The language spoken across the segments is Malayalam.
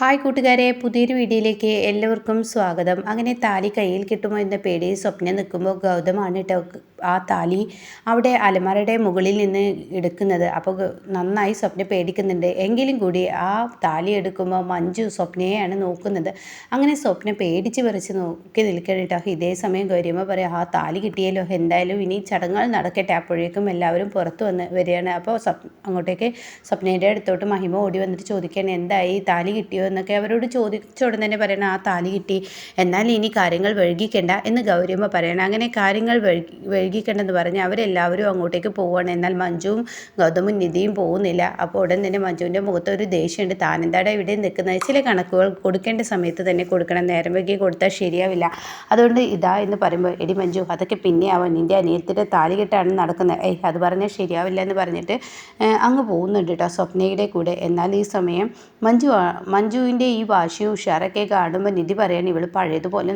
ഹായ് കൂട്ടുകാരെ പുതിയൊരു വീഡിയോയിലേക്ക് എല്ലാവർക്കും സ്വാഗതം. അങ്ങനെ താലി കയ്യിൽ കിട്ടുമോ എന്ന പേടി സ്വപ്നം നിൽക്കുമ്പോൾ ഗൗതമാണ് കേട്ടോ ആ താലി അവിടെ അലമാരയുടെ മുകളിൽ നിന്ന് എടുക്കുന്നത്. അപ്പോൾ നന്നായി സ്വപ്നം പേടിക്കുന്നുണ്ട്. എങ്കിലും കൂടി ആ താലി എടുക്കുമ്പോൾ മഞ്ജു സ്വപ്നയെയാണ് നോക്കുന്നത്. അങ്ങനെ സ്വപ്നം പേടിച്ച് പറിച്ച് നോക്കി നിൽക്കണം കേട്ടോ ഇതേ സമയം ഗൗരിയമ്മ പറയാം ആ താലി കിട്ടിയല്ലോ. എന്തായാലും ഇനി ചടങ്ങുകൾ നടക്കട്ടെ. അപ്പോഴേക്കും എല്ലാവരും പുറത്തു വന്ന് വരികയാണ്. അപ്പോൾ അങ്ങോട്ടേക്ക് സ്വപ്നയുടെ അടുത്തോട്ട് മഹിമ ഓടി വന്നിട്ട് ചോദിക്കുകയാണ് എന്തായി? താലി കിട്ടിയോ? എന്നൊക്കെ അവരോട് ചോദിച്ച ഉടൻ തന്നെ പറയണം ആ താലി കിട്ടി. എന്നാൽ ഇനി കാര്യങ്ങൾ വഴുകിക്കേണ്ട എന്ന് ഗൗരിയമ്മ പറയണം. അങ്ങനെ കാര്യങ്ങൾ വഴുകി വഴുകിക്കണ്ടെന്ന് പറഞ്ഞ് അവരെല്ലാവരും അങ്ങോട്ടേക്ക് പോവുകയാണ് എന്നാൽ മഞ്ജുവും ഗൗതമും നിധിയും പോകുന്നില്ല. അപ്പോൾ ഉടൻ തന്നെ മഞ്ജുവിന്റെ മുഖത്ത് ഒരു ദേഷ്യമുണ്ട്. താനെന്താടെ ഇവിടെ നിൽക്കുന്നത്? ചില കണക്കുകൾ കൊടുക്കേണ്ട സമയത്ത് തന്നെ കൊടുക്കണം. നേരം വൈകി കൊടുത്താൽ ശരിയാവില്ല. അതുകൊണ്ട് ഇതാ എന്ന് പറയുമ്പോൾ എടി മഞ്ജു അതൊക്കെ പിന്നെ ആവാൻ നിന്റെ അനിയത്തിന്റെ താലി കെട്ടാണ് നടക്കുന്നത്. ഏയ് അത് പറഞ്ഞാൽ ശരിയാവില്ല എന്ന് പറഞ്ഞിട്ട് അങ്ങ് പോകുന്നുണ്ട് കേട്ടോ സ്വപ്നയുടെ കൂടെ. എന്നാൽ ഈ സമയം മഞ്ജു മഞ്ജു മഞ്ജുവിന്റെ ഈ വാശിയും ഉഷാറൊക്കെ കാണുമ്പോൾ നിധി പറയാൻ ഇവൾ പഴയതുപോലെ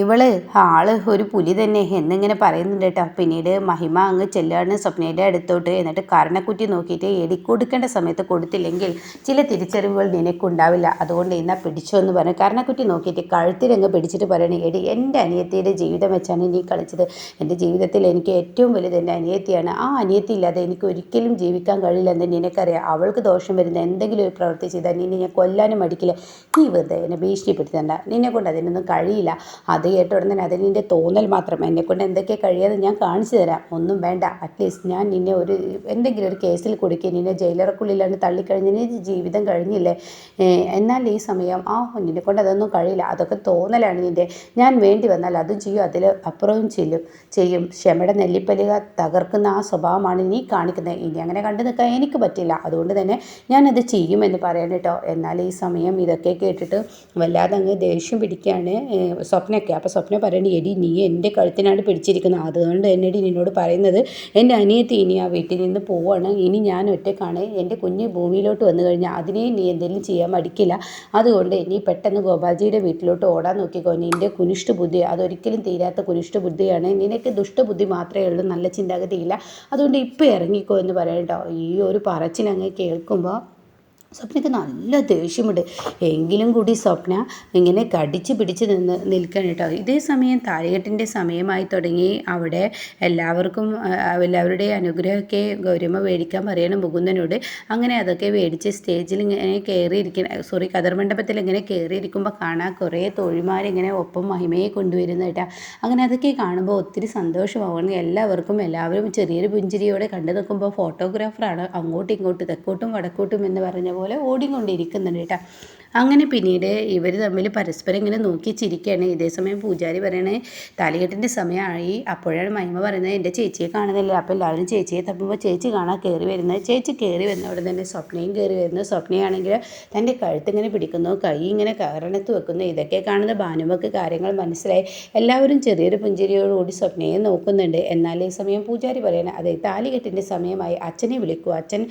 ഇവൾ ആൾ ഒരു പുലി തന്നെ എന്നിങ്ങനെ പറയുന്നുണ്ട് കേട്ടോ. പിന്നീട് മഹിമ അങ്ങ് ചെല്ലാണ് സ്വപ്നയുടെ അടുത്തോട്ട്. എന്നിട്ട് കരണക്കുറ്റി നോക്കിയിട്ട് എടി കൊടുക്കേണ്ട സമയത്ത് കൊടുത്തില്ലെങ്കിൽ ചില തിരിച്ചറിവുകൾ നിനക്കുണ്ടാവില്ല. അതുകൊണ്ട് എന്നാ പിടിച്ചോ എന്ന് പറഞ്ഞു. കരണക്കുറ്റി നോക്കിയിട്ട് കഴുത്തിലങ്ങ് പിടിച്ചിട്ട് പറയണേ എടി എന്റെ അനിയത്തിയുടെ ജീവിതം വെച്ചാണ് നീ കളിച്ചത്. എന്റെ ജീവിതത്തിൽ എനിക്ക് ഏറ്റവും വലുത് എന്റെ അനിയത്തിയാണ്. ആ അനിയത്തി ഇല്ലാതെ എനിക്ക് ഒരിക്കലും ജീവിക്കാൻ കഴിയില്ല എന്ന് നിനക്കറിയാം. അവൾക്ക് ദോഷം വരുന്ന എന്തെങ്കിലും ഒരു പ്രവൃത്തി ചെയ്താൽ നിന്നെ ഞാൻ കൊല്ലാനും മടിക്കില്ല. നീ വെറുതെ എന്നെ ഭീഷണിപ്പെടുത്തണ്ട. നിന്നെ കൊണ്ട് അതിനൊന്നും കഴിയില്ല. അത് കേട്ട ഉടനെ അത് നിന്റെ തോന്നൽ മാത്രം. എന്നെക്കൊണ്ട് എന്തൊക്കെ കഴിയാതെ ഞാൻ കാണിച്ചു തരാം. ഒന്നും വേണ്ട. അറ്റ്ലീസ്റ്റ് ഞാൻ നിന്നെ ഒരു എന്തെങ്കിലും ഒരു കേസിൽ കൊടുക്കുക നിന്നെ ജയിലറക്കുള്ളിലാണ് തള്ളിക്കഴിഞ്ഞ് ജീവിതം കഴിഞ്ഞില്ലേ? എന്നാൽ ഈ സമയം ആ നിന്നെ കൊണ്ട് അതൊന്നും കഴിയില്ല. അതൊക്കെ തോന്നലാണ് നിന്റെ ഞാൻ വേണ്ടി വന്നാൽ അതും ചെയ്യും. അതിൽ അപ്പുറവും ചെല്ലും ചെയ്യും. ക്ഷമയുടെ നെല്ലിപ്പലിക തകർക്കുന്ന ആ സ്വഭാവമാണ് നീ കാണിക്കുന്നത്. ഇനി അങ്ങനെ കണ്ടു നിൽക്കാൻ എനിക്ക് പറ്റില്ല. അതുകൊണ്ട് തന്നെ ഞാനത് ചെയ്യുമെന്ന് പറയാൻ കേട്ടോ. എന്നാൽ ഈ സമയം ഇതൊക്കെ കേട്ടിട്ട് വല്ലാതെ അങ്ങ് ദേഷ്യം പിടിക്കുകയാണ് സ്വപ്നയ്ക്ക് അപ്പോൾ സ്വപ്ന പറയണി എടി നീ എന്റെ കഴുത്തിനാണ് പിടിച്ചിരിക്കുന്നത്. അതുകൊണ്ട് എന്നടി നിന്നോട് പറയുന്നത് എന്റെ അനിയത്തി ഇനി ആ വീട്ടിൽ നിന്ന് പോവാണ്. ഇനി ഞാൻ ഒറ്റക്കാണ്. എന്റെ കുഞ്ഞ് ഭൂമിയിലോട്ട് വന്നു കഴിഞ്ഞാൽ അതിനെ നീ എന്തെങ്കിലും ചെയ്യാൻ മടിക്കില്ല. അതുകൊണ്ട് നീ പെട്ടെന്ന് ഗോപാൽജിയുടെ വീട്ടിലോട്ട് ഓടാൻ നോക്കിക്കോ. നിന്റെ കുനിഷ്ട ബുദ്ധി അതൊരിക്കലും തീരാത്ത കുനിഷ്ട ബുദ്ധിയാണ് നിനക്ക് ദുഷ്ടബുദ്ധി മാത്രമേ ഉള്ളൂ നല്ല ചിന്താഗതിയില്ല. അതുകൊണ്ട് ഇപ്പോൾ ഇറങ്ങിക്കോ എന്ന് പറയട്ടോ ഈ ഒരു പറച്ചിലങ്ങ് കേൾക്കുമ്പോൾ സ്വപ്നയ്ക്ക് നല്ല ദേഷ്യമുണ്ട്. എങ്കിലും കൂടി സ്വപ്ന ഇങ്ങനെ കടിച്ച് പിടിച്ച് നിന്ന് നിൽക്കണം കേട്ടോ. ഇതേ സമയം താലികെട്ടിന്റെ സമയമായി തുടങ്ങി. അവിടെ എല്ലാവർക്കും എല്ലാവരുടെ അനുഗ്രഹമൊക്കെ ഗൗരമ്മ മേടിക്കാൻ പറയണം മുകുന്ദനോട്. അങ്ങനെ അതൊക്കെ മേടിച്ച് സ്റ്റേജിൽ ഇങ്ങനെ കയറിയിരിക്കുന്ന സോറി കതർ മണ്ഡപത്തിൽ ഇങ്ങനെ കയറിയിരിക്കുമ്പോൾ കാണാൻ കുറേ തൊഴിമാരിങ്ങനെ ഒപ്പം മഹിമയെ കൊണ്ടുവരുന്ന കേട്ടാ. അങ്ങനെ അതൊക്കെ കാണുമ്പോൾ ഒത്തിരി സന്തോഷമാവണം എല്ലാവർക്കും എല്ലാവരും ചെറിയൊരു പുഞ്ചിരിയോടെ കണ്ടു നിൽക്കുമ്പോൾ ഫോട്ടോഗ്രാഫറാണ് അങ്ങോട്ടും ഇങ്ങോട്ടും തെക്കോട്ടും വടക്കോട്ടും എന്ന് പറഞ്ഞ ഓടിക്കൊണ്ടിരിക്കുന്നുണ്ട് കേട്ടോ. അങ്ങനെ പിന്നീട് ഇവർ തമ്മിൽ പരസ്പരം ഇങ്ങനെ നോക്കി ചിരിക്കുകയാണ് ഇതേ സമയം പൂജാരി പറയണേ താലികെട്ടിന്റെ സമയമായി. അപ്പോഴാണ് മഹിമ പറയുന്നത് എന്റെ ചേച്ചിയെ കാണുന്നില്ല. അപ്പോൾ എല്ലാവരും ചേച്ചിയെ തപ്പുമ്പോൾ ചേച്ചി കാണാൻ കയറി വരുന്നത്. ചേച്ചി കയറി വരുന്ന അവിടെ തന്നെ സ്വപ്നയും കയറി വരുന്നു. സ്വപ്നയാണെങ്കിൽ തന്റെ കഴുത്ത് ഇങ്ങനെ പിടിക്കുന്നു. കൈ ഇങ്ങനെ കയറണത്ത് വെക്കുന്നു. ഇതൊക്കെ കാണുന്ന ഭാനുവക്ക് കാര്യങ്ങൾ മനസ്സിലായി. എല്ലാവരും ചെറിയൊരു പുഞ്ചിരിയോടുകൂടി സ്വപ്നയെ നോക്കുന്നുണ്ട്. എന്നാൽ ഈ സമയം പൂജാരി പറയണേ അതെ താലികെട്ടിന്റെ സമയമായി. അച്ഛനെ വിളിക്കൂ. അച്ഛൻ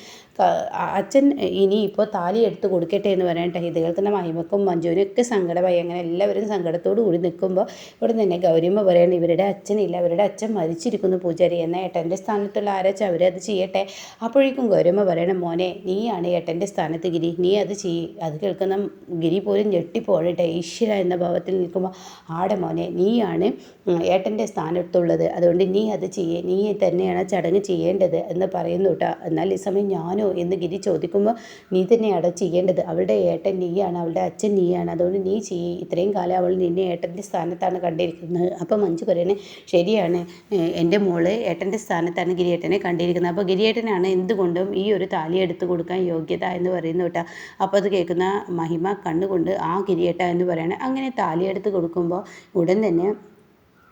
അച്ഛൻ ഇനി ഇപ്പോൾ താലി എടുത്ത് കൊടുക്കട്ടെ എന്ന് പറയട്ടെ ഇത് തന്നെ മഹിമക്കും മഞ്ജുവിനൊക്കെ സങ്കടമായി അങ്ങനെ എല്ലാവരും സങ്കടത്തോടു കൂടി നിൽക്കുമ്പോൾ ഇവിടെ തന്നെ ഗൗരിയമ്മ പറയണം ഇവരുടെ അച്ഛനില്ല അവരുടെ അച്ഛൻ മരിച്ചിരിക്കുന്നു പൂജാരി. എന്നാൽ ഏട്ടന്റെ സ്ഥാനത്തുള്ള ആരാച്ചാൽ അവരത് ചെയ്യട്ടെ? അപ്പോഴേക്കും ഗൗരമ്മ പറയണം മോനെ നീയാണ് ഏട്ടന്റെ സ്ഥാനത്ത് ഗിരി. നീ അത് ചെയ്യ്. അത് കേൾക്കുന്ന ഗിരി പോലും ഞെട്ടിപ്പോഴട്ടെ ഈശ്വര എന്ന ഭാവത്തിൽ നിൽക്കുമ്പോൾ ആടെ മോനെ നീയാണ് ഏട്ടന്റെ സ്ഥാനത്തുള്ളത്. അതുകൊണ്ട് നീ അത് ചെയ്യേ. നീ തന്നെയാണ് ചടങ്ങ് ചെയ്യേണ്ടത് എന്ന് പറയുന്നു കേട്ടോ. എന്നാൽ ഈ സമയം ഞാനോ എന്ന് ഗിരി ചോദിക്കുമ്പോൾ നീ തന്നെയാണ് ചെയ്യേണ്ടത്? അവരുടെ ഏട്ടൻ നീയാണ് അവളുടെ അച്ഛൻ നീയാണ്. അതുകൊണ്ട് നീ ചെയ്യ് ഇത്രയും കാലം അവൾ നിന്നെ ഏട്ടന്റെ സ്ഥാനത്താണ് കണ്ടിരിക്കുന്നത്. അപ്പോൾ മഞ്ജു പറയണേ ശരിയാണ് എന്റെ മോൾ ഏട്ടന്റെ സ്ഥാനത്താണ് ഗിരിയേട്ടനെ കണ്ടിരിക്കുന്നത്. അപ്പോൾ ഗിരിയേട്ടനാണ് എന്തുകൊണ്ടും ഈ ഒരു താലി എടുത്തു കൊടുക്കാൻ യോഗ്യത എന്ന് പറയുന്ന കേട്ടോ. അപ്പോൾ അത് കേൾക്കുന്ന മഹിമ കണ്ണുകൊണ്ട് ആ ഗിരിയേട്ട എന്ന് പറയണേ. അങ്ങനെ താലി എടുത്ത് കൊടുക്കുമ്പോൾ ഉടൻ തന്നെ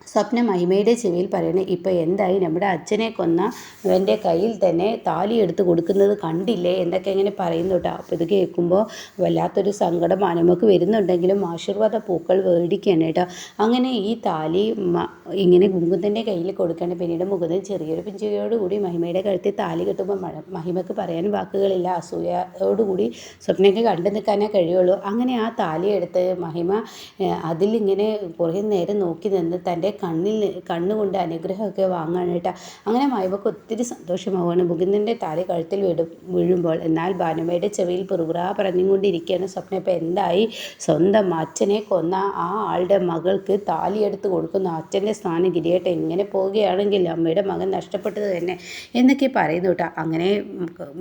സ്വപ്ന മഹിമയുടെ ചെവിയിൽ പറയണേ ഇപ്പോൾ എന്തായി? നമ്മുടെ അച്ഛനെ കൊന്ന ഇവന്റെ കയ്യിൽ തന്നെ താലി എടുത്ത് കൊടുക്കുന്നത് കണ്ടില്ലേ? എന്നൊക്കെ ഇങ്ങനെ പറയുന്നു കേട്ടോ. അപ്പോൾ ഇത് കേൾക്കുമ്പോൾ വല്ലാത്തൊരു സങ്കടം നമുക്ക് വരുന്നുണ്ടെങ്കിലും ആശീർവാദ പൂക്കൾ മേടിക്കുകയാണ് കേട്ടോ. അങ്ങനെ ഈ താലി ഇങ്ങനെ മുകുന്ദന്റെ കയ്യിൽ കൊടുക്കുകയാണ്. പിന്നീട് മുകുന്ദൻ ചെറിയൊരു പിഞ്ചുകയോടുകൂടി മഹിമയുടെ കഴുത്തിൽ താലി കെട്ടുമ്പോൾ മഹിമയ്ക്ക് പറയാൻ വാക്കുകളില്ല. അസൂയയോടുകൂടി സ്വപ്നയ്ക്ക് കണ്ടു നിൽക്കാനേ കഴിയുള്ളൂ. അങ്ങനെ ആ താലി എടുത്ത് മഹിമ അതിലിങ്ങനെ കുറേ നേരം നോക്കി നിന്ന് തന്റെ കണ്ണിൽ കണ്ണുകൊണ്ട് അനുഗ്രഹമൊക്കെ വാങ്ങാനായിട്ട്. അങ്ങനെ മായവക്ക് ഒത്തിരി സന്തോഷമാവുകയാണ്. മുകുന്ദന്റെ താലി കഴുത്തിൽ വീടും വീഴുമ്പോൾ എന്നാൽ ഭാനുമയുടെ ചെവിയിൽ പുറുകുറ പറഞ്ഞുകൊണ്ടിരിക്കുകയാണ് സ്വപ്നം. ഇപ്പം എന്തായി? സ്വന്തം അച്ഛനെ കൊന്ന ആ ആളുടെ മകൾക്ക് താലിയെടുത്ത് കൊടുക്കുന്ന. അച്ഛന്റെ സ്ഥാനം ഗിരിയേട്ട എങ്ങനെ പോവുകയാണെങ്കിൽ അമ്മയുടെ മകൻ നഷ്ടപ്പെട്ടത് തന്നെ എന്നൊക്കെ പറയുന്നു കേട്ടോ. അങ്ങനെ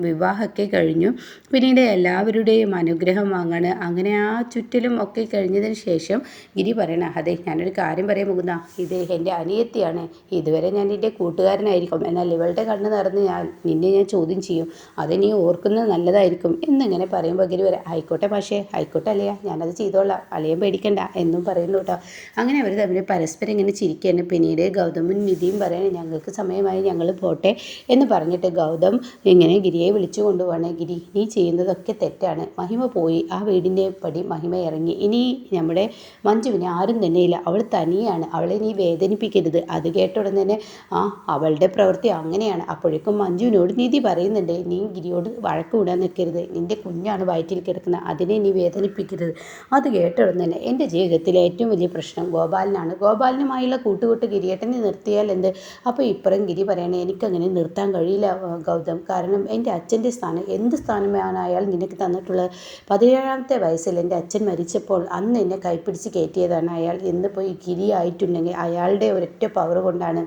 വിവാഹമൊക്കെ കഴിഞ്ഞു. പിന്നീട് എല്ലാവരുടെയും അനുഗ്രഹം വാങ്ങാണ്. അങ്ങനെ ആ ചുറ്റിലും ഒക്കെ കഴിഞ്ഞതിന് ശേഷം ഗിരി പറയണ അതെ ഞാനൊരു കാര്യം പറയാൻ പോകുന്ന ഇത് എന്റെ അനിയത്തിയാണ്. ഇതുവരെ ഞാൻ എന്റെ കൂട്ടുകാരനായിരിക്കും. എന്നാൽ ഇവളുടെ കണ്ണ് നിറഞ്ഞ് ഞാൻ നിന്നെ ഞാൻ ചോദ്യം ചെയ്യും. അത് നീ ഓർക്കുന്നത് നല്ലതായിരിക്കും എന്നിങ്ങനെ പറയുമ്പോൾ ഗിരി വരെ ആയിക്കോട്ടെ പക്ഷേ ആയിക്കോട്ടെ അല്ലയാ ഞാനത് ചെയ്തോളാം. അളിയൻ പേടിക്കണ്ട എന്നും പറയുന്നു കേട്ടോ. അങ്ങനെ അവർ തമ്മിൽ പരസ്പരം ഇങ്ങനെ ചിരിക്കുകയാണ്. പിന്നീട് ഗൗതമും നിധിയും പറയാൻ ഞങ്ങൾക്ക് സമയമായി ഞങ്ങൾ പോട്ടെ എന്ന് പറഞ്ഞിട്ട് ഗൗതം ഇങ്ങനെ ഗിരിയെ വിളിച്ചു കൊണ്ടുപോവാണ്. ഗിരി നീ ചെയ്യുന്നതൊക്കെ തെറ്റാണ്. മഹിമ പോയി ആ വീടിന്റെ പടി മഹിമ ഇറങ്ങി. ഇനി നമ്മുടെ മഞ്ജുവിനെ ആരും തന്നെയില്ല. അവൾ തനിയാണ്. അവളെ നീ വേദനിപ്പിക്കരുത്. അത് കേട്ട ഉടനെ തന്നെ ആ അവളുടെ പ്രവൃത്തി അങ്ങനെയാണ്. അപ്പോഴേക്കും മഞ്ജുവിനോട് നീതി പറയുന്നുണ്ട് നീ ഗിരിയോട് വഴക്ക് വിടാൻ നിൽക്കരുത്. നിന്റെ കുഞ്ഞാണ് വയറ്റിൽ കിടക്കുന്നത്. അതിനെ നീ വേദനിപ്പിക്കരുത്. അത് കേട്ട ഉടനെ തന്നെ എന്റെ ജീവിതത്തിലെ ഏറ്റവും വലിയ പ്രശ്നം ഗോപാലനാണ്. ഗോപാലനുമായുള്ള കൂട്ടുകൂട്ട് ഗിരിയേട്ടനെ നിർത്തിയാൽ എന്ത്? അപ്പോൾ ഇപ്പുറം ഗിരി പറയണേ എനിക്കങ്ങനെ നിർത്താൻ കഴിയില്ല ഗൗതം. കാരണം എന്റെ അച്ഛന്റെ സ്ഥാനം എന്ത് സ്ഥാനമാണ് അയാൾ നിനക്ക് തന്നിട്ടുള്ളത്? പതിനേഴാമത്തെ വയസ്സിൽ എന്റെ അച്ഛൻ മരിച്ചപ്പോൾ അന്ന് എന്നെ കൈപ്പിടിച്ച് കയറ്റിയതാണ് അയാൾ. എന്ന് ഈ ഗിരി ആയിട്ടുണ്ടെങ്കിൽ അയാളുടെ ഒരൊറ്റ പവർ കൊണ്ടാണ്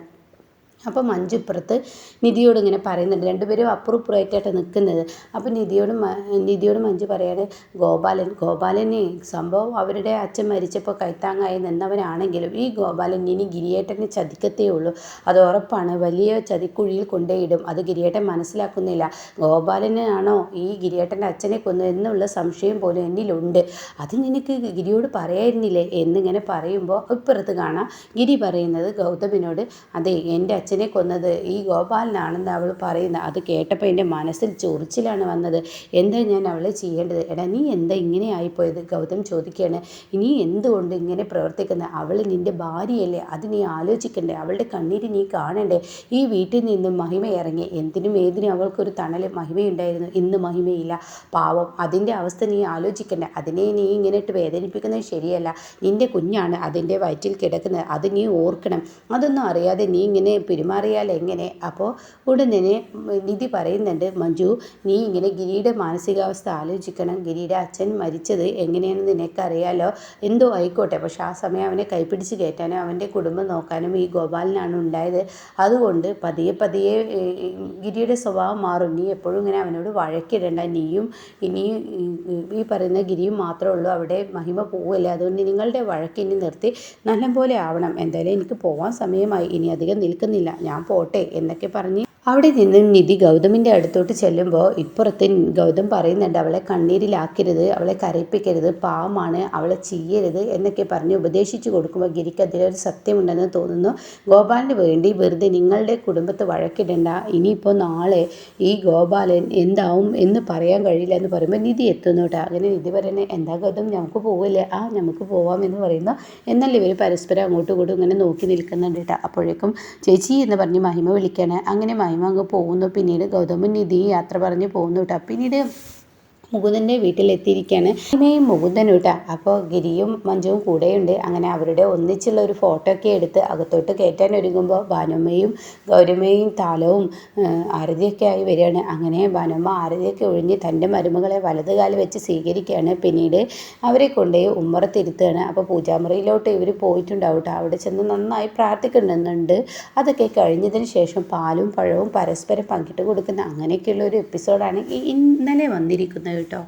അപ്പോൾ മഞ്ജു ഇപ്പുറത്ത് നിധിയോട് ഇങ്ങനെ പറയുന്നുണ്ട്. രണ്ടുപേരും അപ്പുറപ്പുറമായിട്ടാണ് നിൽക്കുന്നത്. അപ്പോൾ നിധിയോട് നിധിയോട് മഞ്ജു പറയാണ് ഗോപാലൻ ഗോപാലനെ സംഭവം അവരുടെ അച്ഛൻ മരിച്ചപ്പോൾ കൈത്താങ്ങായി നിന്നവനാണെങ്കിലും ഈ ഗോപാലൻ ഇനി ഗിരിയേട്ടനെ ചതിക്കത്തേ ഉള്ളൂ. അത് ഉറപ്പാണ്. വലിയ ചതിക്കുഴിയിൽ കൊണ്ടേയിടും. അത് ഗിരിയേട്ടൻ മനസ്സിലാക്കുന്നില്ല. ഗോപാലനാണോ ഈ ഗിരിയേട്ടന്റെ അച്ഛനെ കൊന്നു എന്നുള്ള സംശയം പോലും എന്നിലുണ്ട്. അത് നിനക്ക് ഗിരിയോട് പറയായിരുന്നില്ലേ? എന്നിങ്ങനെ പറയുമ്പോൾ ഇപ്പുറത്ത് കാണാം ഗിരി പറയുന്നത് ഗൗതമിനോട് അതെ എന്റെ അച്ഛൻ അച്ഛനെ കൊന്നത്? ഈ ഗോപാലനാണെന്ന് അവൾ പറയുന്നത് അത് കേട്ടപ്പോൾ എന്റെ മനസ്സിൽ ചൊറിച്ചിലാണ് വന്നത്. എന്താ ഞാൻ അവളെ ചെയ്യേണ്ടത്? എടാ നീ എന്താ ഇങ്ങനെ ആയിപ്പോയത്? ഗൗതം ചോദിക്കുകയാണ്. ഇനി എന്തുകൊണ്ട് ഇങ്ങനെ പ്രവർത്തിക്കുന്നത് അവൾ നിന്റെ ഭാര്യയല്ലേ? അത് നീ ആലോചിക്കണ്ടേ. അവളുടെ കണ്ണീര് നീ കാണണ്ടേ? ഈ വീട്ടിൽ നിന്നും മഹിമ ഇറങ്ങി. എന്തിനും ഏതിനും അവൾക്കൊരു തണൽ മഹിമയുണ്ടായിരുന്നു. ഇന്ന് മഹിമയില്ല. പാവം അതിന്റെ അവസ്ഥ നീ ആലോചിക്കണ്ടേ. അതിനെ നീ ഇങ്ങനെ ഇട്ട് വേദനിപ്പിക്കുന്നത് ശരിയല്ല. നിന്റെ കുഞ്ഞാണ് അതിന്റെ വയറ്റിൽ കിടക്കുന്നത്. അത് നീ ഓർക്കണം. അതൊന്നും അറിയാതെ നീ ഇങ്ങനെ പെരുമാറിയാൽ എങ്ങനെ? അപ്പോൾ ഉടനെ നിധി പറയുന്നുണ്ട് മഞ്ജു നീ ഇങ്ങനെ ഗിരിയുടെ മാനസികാവസ്ഥ ആലോചിക്കണം. ഗിരിയുടെ അച്ഛൻ മരിച്ചത് എങ്ങനെയാണെന്ന് നിനക്കറിയാലോ. എന്തോ ആയിക്കോട്ടെ. പക്ഷെ ആ സമയം അവനെ കൈപ്പിടിച്ച് കയറ്റാനും അവന്റെ കുടുംബം നോക്കാനും ഈ ഗോപാലനാണ് ഉണ്ടായത്. അതുകൊണ്ട് പതിയെ പതിയെ ഗിരിയുടെ സ്വഭാവം മാറും. നീ എപ്പോഴും ഇങ്ങനെ അവനോട് വഴക്കിടണ്ട. നീയും ഇനി ഈ പറയുന്ന ഗിരിയും മാത്രമേ ഉള്ളൂ. അവിടെ മഹിമ പോവില്ല അതുകൊണ്ട് നിങ്ങളുടെ വഴക്കിനി നിർത്തി നല്ലപോലെ ആവണം. എന്തായാലും എനിക്ക് പോവാൻ സമയമായി. ഇനി അധികം നിൽക്കുന്നില്ല. ഞാൻ പോട്ടെ എന്നൊക്കെ പറഞ്ഞ് അവിടെ നിന്ന് നിധി ഗൗതമിന്റെ അടുത്തോട്ട് ചെല്ലുമ്പോൾ ഇപ്പുറത്ത് ഗൗതം പറയുന്നുണ്ട് അവളെ കണ്ണീരിലാക്കരുത് അവളെ കരയിപ്പിക്കരുത് പാവമാണ് അവളെ ചെയ്യരുത് എന്നൊക്കെ പറഞ്ഞ് ഉപദേശിച്ചു കൊടുക്കുമ്പോൾ ഗിരിക്ക് അതിലൊരു സത്യമുണ്ടെന്ന് തോന്നുന്നു. ഗോപാലിന് വേണ്ടി വെറുതെ നിങ്ങളുടെ കുടുംബത്തെ വഴക്കിടണ്ട ഇനിയിപ്പോൾ നാളെ ഈ ഗോപാലൻ എന്താവും എന്ന് പറയാൻ കഴിയില്ല എന്ന് പറയുമ്പോൾ നിധി എത്തുന്നു കേട്ടോ അങ്ങനെ നിധി പറയുന്നത് എന്താ ഗൗതം നമുക്ക് പോവില്ലേ? ആ നമുക്ക് പോവാം എന്ന് പറയുന്നു. എന്നല്ല ഇവർ പരസ്പരം അങ്ങോട്ടും ഇങ്ങോട്ടും ഇങ്ങനെ നോക്കി നിൽക്കുന്നുണ്ട് കേട്ടോ അപ്പോഴേക്കും ചേച്ചി എന്ന് പറഞ്ഞ് മഹിമ വിളിക്കുകയാണ് അങ്ങനെ മഹിമ അങ്ങ് പോകുന്നു. പിന്നീട് ഗൗതമൻ നിധി യാത്ര പറഞ്ഞ് പോകുന്നു കേട്ടോ പിന്നീട് മുകുന്ദന്റെ വീട്ടിലെത്തിയിരിക്കുകയാണ് ഇനിയും മുകുന്ദനും കേട്ടോ അപ്പോൾ ഗിരിയും മഞ്ജുവും കൂടെയുണ്ട്. അങ്ങനെ അവരുടെ ഒന്നിച്ചുള്ള ഒരു ഫോട്ടോ ഒക്കെ എടുത്ത് അകത്തോട്ട് കയറ്റാൻ ഒരുങ്ങുമ്പോൾ ഭാനുമ്മയും ഗൗരമ്മയും താലവും ആരതിയൊക്കെ ആയി വരികയാണ്. അങ്ങനെ ഭാനുമ്മ ആരതിയൊക്കെ ഒഴിഞ്ഞ് തന്റെ മരുമകളെ വലതുകാലം വെച്ച് സ്വീകരിക്കുകയാണ്. പിന്നീട് അവരെ കൊണ്ടുപോയി ഉമ്മറത്തിരുത്തുകയാണ്. അപ്പോൾ പൂജാമുറിയിലോട്ട് ഇവർ പോയിട്ടുണ്ടാവും കേട്ടോ അവിടെ ചെന്ന് നന്നായി പ്രാർത്ഥിക്കുന്നുണ്ട്. അതൊക്കെ കഴിഞ്ഞതിന് ശേഷം പാലും പഴവും പരസ്പരം പങ്കിട്ട് കൊടുക്കുന്ന അങ്ങനെയൊക്കെയുള്ള ഒരു എപ്പിസോഡാണ് ഇന്നലെ വന്നിരിക്കുന്നത് കേട്ടോ